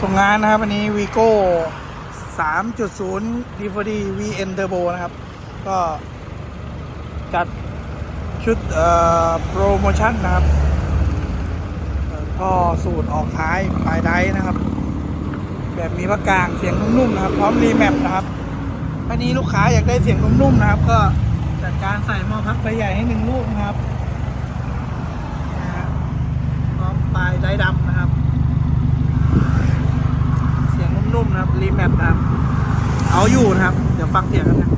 ส่งงานนะครับ อันนี้ Vigo 3.0 d 4 d VN Turbo นะครับ ก็จัดชุดโปรโมชั่นนะครับ ก็สูตรออกท้ายปลายไดฟ์นะครับ แบบมีพักกลางเสียงนุ่มๆนะครับ พร้อมรีแมปนะครับอันนี้ลูกค้าอยากได้เสียงนุ่มๆนะครับ ก็จัดการใส่หม้อพักใบใหญ่ให้หนึ่งลูกนะครับพร้อมปลายไดฟ์ดำนะครับ เสียงนุ่มๆนะครับ รีแมปนะครับ เอาอยู่นะครับ เดี๋ยวฟังเสียงกันนะ